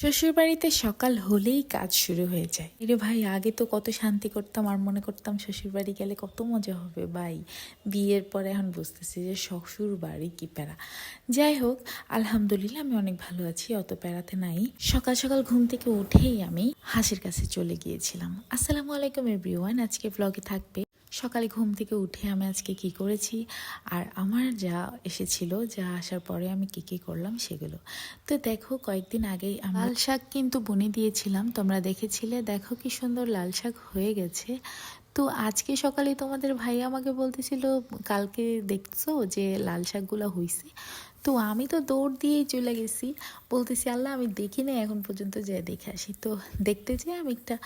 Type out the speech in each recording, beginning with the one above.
শ্বশুর বাড়িতে সকাল হলেই কাজ শুরু হয়ে যায়। এরে ভাই, আগে তো কত শান্তি করতাম, আর মনে করতাম শ্বশুর বাড়ি গেলে কত মজা হবে ভাই। বিয়ের পরে এখন বুঝতেছি যে শ্বশুর বাড়ি কি প্যারা। যাই হোক, আলহামদুলিল্লাহ আমি অনেক ভালো আছি, অত প্যারাতে নাই। সকাল সকাল ঘুম থেকে উঠেই আমি হাসির কাছে চলে গিয়েছিলাম। আসসালামু আলাইকুম, এভরিওয়ান। আজকে ব্লগে থাকবে সকালে ঘুম থেকে উঠে আমি আজকে কি করেছি? আর আমার যা এসেছিল, যা আসার পরে আমি কি কি করলাম সেগুলো। তো দেখো, কয়েকদিন আগেই লাল শাক কিন্তু বুনে দিয়েছিলাম, তোমরা দেখেছিলে। দেখো কি সুন্দর লাল শাক হয়ে গেছে। তো আজকে সকালে তোমাদের ভাই আমাকে বলতেছিল, কালকে দেখছ যে লাল শাকগুলো হইছে? তো আমি তো দৌড় দিয়েই চলে গেছি। বলতেছি, আল্লাহ, আমি দেখি না এখন পর্যন্ত যে দেখে আসি। তো দেখতে যেয়ে আমি একটা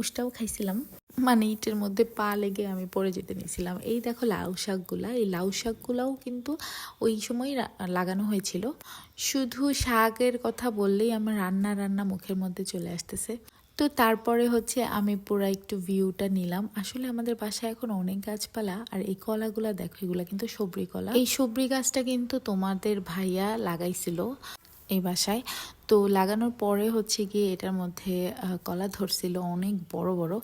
উষ্টাও খাইছিলাম। মানে ইটের মধ্যে পা লেগে আমি পড়ে যেতে নিয়েছিলাম। এই দেখো লাউ শাকগুলা, এই লাউ শাকগুলাও কিন্তু ওই সময় লাগানো হয়েছিল। শুধু শাকের কথা বললেই আমার রান্না রান্না মুখের মধ্যে চলে আসতেছে। তো তারপরে হচ্ছে আমি পুরো একটু ভিউটা নিলাম। আসলে আমাদের বাসায় এখন অনেক গাছপালা আর এই কলাগুলা দেখো, এগুলা কিন্তু সবরি কলা। এই সবরি গাছটা কিন্তু তোমাদের ভাইয়া লাগাইছিল এই বাসায়। তো লাগানোর পরে হচ্ছে গিয়ে এটার মধ্যে কলা ধরছিল অনেক বড় বড়।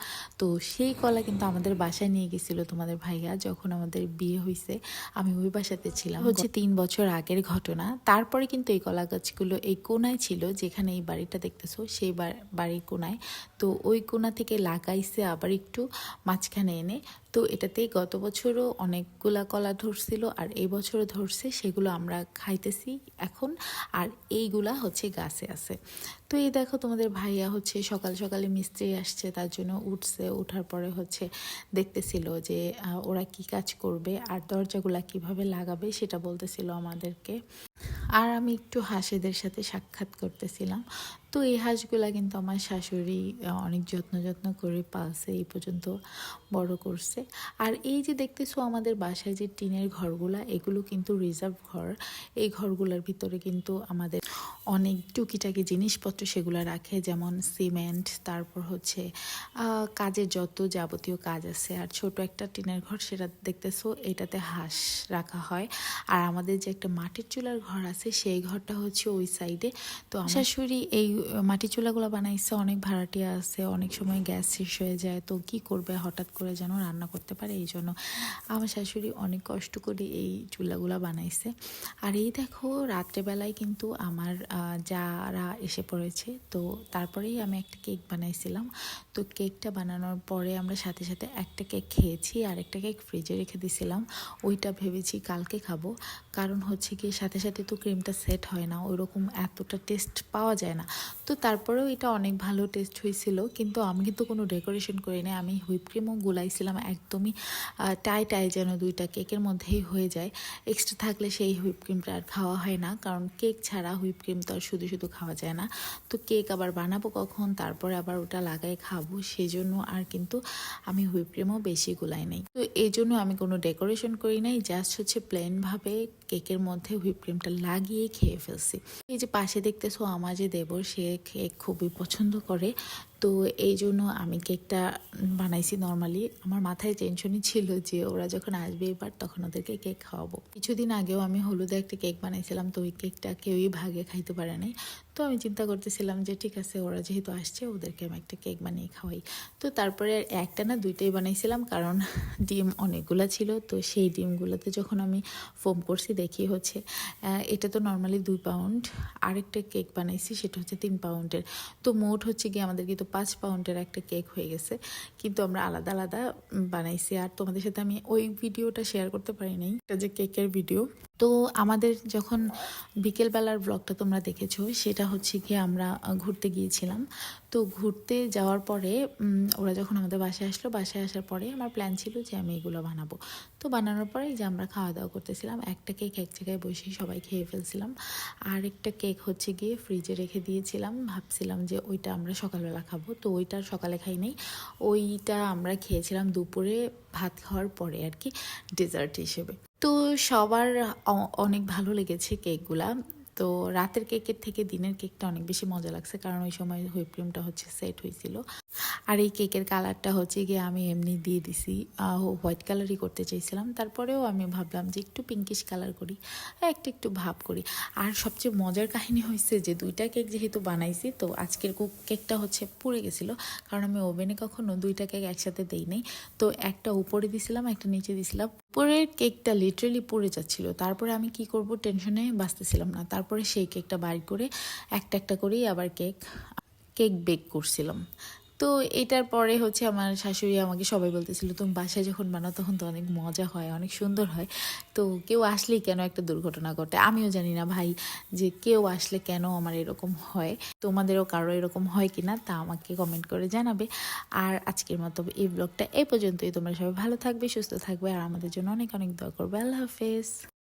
তো সেই কলা কিন্তু আমাদের বাসায় নিয়ে গেছিল তোমাদের ভাইয়া যখন আমাদের বিয়ে হয়েছে আমি ওই বাসাতে ছিলাম। হচ্ছে তিন বছর আগের ঘটনা। তারপরে কিন্তু এই কলা গাছগুলো এই কোনায় ছিল যেখানে এই বাড়িটা দেখতেছো সেই বাড়ির কোনায়। তো ওই কোনা থেকে লাগাইছে আবার একটু মাঝখানে এনে। তো এটাতে গত বছরও অনেকগুলা কলা ধরছিল আর এই বছরও ধরছে সেগুলো আমরা খাইতেছি এখন। আর এইগুলা হচ্ছে গাছে। আছে। তো এই দেখো তোমাদের ভাইয়া হচ্ছে সকাল সকালে মিস্ত্রি আসছে, তার জন্য উঠছে, উঠার পরে হচ্ছে দেখতেছিল যে ওরা কি কাজ করবে আর দরজাগুলা কীভাবে লাগাবে সেটা বলতেছিল আমাদেরকে। আর আমি একটু হাঁসেদের সাথে সাক্ষাৎ করতেছিলাম। তো এই হাঁসগুলা কিন্তু আমার শাশুড়ি অনেক যত্ন যত্ন করে পালছে, এই পর্যন্ত বড় করছে। আর এই যে দেখতেছো আমাদের বাসায় যে টিনের ঘরগুলা, এগুলো কিন্তু রিজার্ভ ঘর। এই ঘরগুলোর ভিতরে কিন্তু আমাদের অনেক টুকিটাকি জিনিসপত্র সেগুলো রাখে, যেমন সিমেন্ট, তারপর হচ্ছে কাজের যত যাবতীয় কাজ আছে। আর ছোট একটা টিনের ঘর সেটা দেখতেছো, এটাতে হাঁস রাখা হয়। আর আমাদের যে একটা মাটির চুলার ঘর আছে, সেই ঘরটা হচ্ছে ওই সাইডে। তো শাশুড়ি এই মাটির চুলাগুলো বানাইছে, অনেক ভাড়াটিয়া আছে, অনেক সময় গ্যাস শেষ হয়ে যায়। তো কি করবে হঠাৎ করে যেন রান্না করতে পারে, এই জন্য আমার শাশুড়ি অনেক কষ্ট করে এই চুলাগুলো বানাইছে। আর এই দেখো, রাত্রেবেলায় কিন্তু আমার যারা এসে পড়েছে, তো তারপরেই আমি একটা কেক বানাইছিলাম। তো কেকটা বানানোর পরে আমরা সাথে সাথে একটা কেক খেয়েছি আর একটা কেক ফ্রিজে রেখে দিয়েছিলাম ওইটা ভেবেছি কালকে খাব। কারণ হচ্ছে কি, সাথে সাথে তো ক্রিমটা সেট হয় না ওইরকম এতটা টেস্ট পাওয়া যায় না। তো তারপরেও এটা অনেক ভালো টেস্ট হয়েছিল, কিন্তু আমি কিন্তু কোনো ডেকোরেশন করি না আমি হুইপ ক্রিমও গুলাইছিলাম একদমই টাই টাই যেন দুইটা কেকের মধ্যেই হয়ে যায়। এক্সট্রা থাকলে সেই হুইপ ক্রিমটা আর খাওয়া হয় না, কারণ কেক ছাড়া হুইপ ক্রিম তো আর শুধু শুধু খাওয়া যায় না। তো কেক আবার বানাবো কখন, তারপরে আবার ওটা লাগাই খাব, সেজন্য আর কিন্তু আমি হুইপ ক্রিমও বেশি গুলাই নাই। তো এই জন্য আমি কোনো ডেকোরেশন করি নাই জাস্ট হচ্ছে প্লেনভাবে কেকের মধ্যে হুইপ ক্রিমটা লাগিয়ে খেয়ে ফেলছি। এই যে পাশে দেখতেছো আমার যে দেবর, সে কেক খুবই পছন্দ করে। তো এই জন্য আমি কেকটা বানাইছি নর্মালি আমার মাথায় টেনশনই ছিল যে ওরা যখন আসবে এবার তখন ওদেরকে কেক খাওয়াবো। কিছুদিন আগেও আমি হলুদে একটা কেক বানাইছিলাম, তো ওই কেকটা কেউই ভাগে খাইতে পারে নাই। তো আমি চিন্তা করতেছিলাম যে, ঠিক আছে, ওরা যেহেতু আসছে, ওদেরকে আমি একটা কেক বানিয়ে খাওয়াই। তো তারপরে একটা না দুইটাই বানাইছিলাম, কারণ ডিম অনেকগুলো ছিল। তো সেই ডিমগুলোতে যখন আমি ফোম করছি, দেখি হচ্ছে এটা তো নর্মালি দুই পাউন্ড। আরেকটা কেক বানাইছি, সেটা হচ্ছে তিন পাউন্ডের। তো মোট হচ্ছে গিয়ে আমাদের কিন্তু পাঁচ পাউন্ডের একটা কেক হয়ে গেছে। কিন্তু আমরা আলাদা আলাদা বানাইছি, আর তোমাদের সাথে আমি ওই ভিডিওটা শেয়ার করতে পারি নাই। এটা যে কেকের ভিডিও তো আমাদের যখন বিকেলবেলার ব্লগটা তোমরা দেখেছ, সেটা হচ্ছে গিয়ে আমরা ঘুরতে গিয়েছিলাম। তো ঘুরতে যাওয়ার পরে ওরা যখন আমাদের বাসায় আসলো, বাসায় আসার পরে আমার প্ল্যান ছিল যে আমি এগুলো বানাবো। তো বানানোর পরে যে আমরা খাওয়া দাওয়া করতেছিলাম, একটা কেক এক জায়গায় বসেই সবাই খেয়ে ফেলছিলাম। আর একটা কেক হচ্ছে গিয়ে ফ্রিজে রেখে দিয়েছিলাম। ভাবছিলাম যে ওইটা আমরা সকালবেলা খাব। তো ওইটা সকালে খাই নাই। ওইটা আমরা খেয়েছিলাম দুপুরে ভাত খাওয়ার পরে আর কি ডেজার্ট হিসেবে। তো সবার অনেক ভালো লেগেছে কেকগুলা। তো রাতের কেকের থেকে দিনের কেকটা অনেক বেশি মজা লাগছে, কারণ ওই সময় হুইপ ক্রিমটা হচ্ছে সেট হয়েছিল। আর এই কেকের কালারটা হচ্ছে গিয়ে আমি এমনি দিয়ে দিছি হোয়াইট কালারই করতে চাইছিলাম। তারপরেও আমি ভাবলাম যে একটু পিঙ্কিশ কালার করি, একটু একটু ভাব করি। আর সবচেয়ে মজার কাহিনী হয়েছে যে দুইটা কেক যেহেতু বানাইছি, তো আজকের কুক- কেকটা হচ্ছে পুড়ে গেছিল। কারণ আমি ওভেনে কখনো দুইটা কেক একসাথে দেই নাই। তো একটা উপরে দিছিলাম, একটা নিচে দিছিলাম। উপরের কেকটা লিটারেলি পড়ে যাচ্ছিল। তারপরে আমি কি করব? টেনশনে বাঁচতেছিলাম না। তারপরে সেই কেকটা বাইর করে একটা একটা করেই আবার কেক কেক বেক করছিলাম। তো এটার পরে হচ্ছে আমার শাশুড়ি আমাকে সবাই বলতেছিল, তুমি বাসায় যখন বানাও তখন তো অনেক মজা হয়, অনেক সুন্দর হয়। তো কেউ আসলেই কেন একটা দুর্ঘটনা ঘটে? আমিও জানি না ভাই যে কেউ আসলে কেন আমার এরকম হয়, তোমাদেরও কারও এরকম হয় কি না তা আমাকে কমেন্ট করে জানাবে। আর আজকের মতো এই ব্লগটা এই পর্যন্তই। তোমরা সবাই ভালো থাকবে, সুস্থ থাকবে, আর আমাদের জন্য অনেক অনেক দোয়া করবে। আল্লাহ হাফেজ।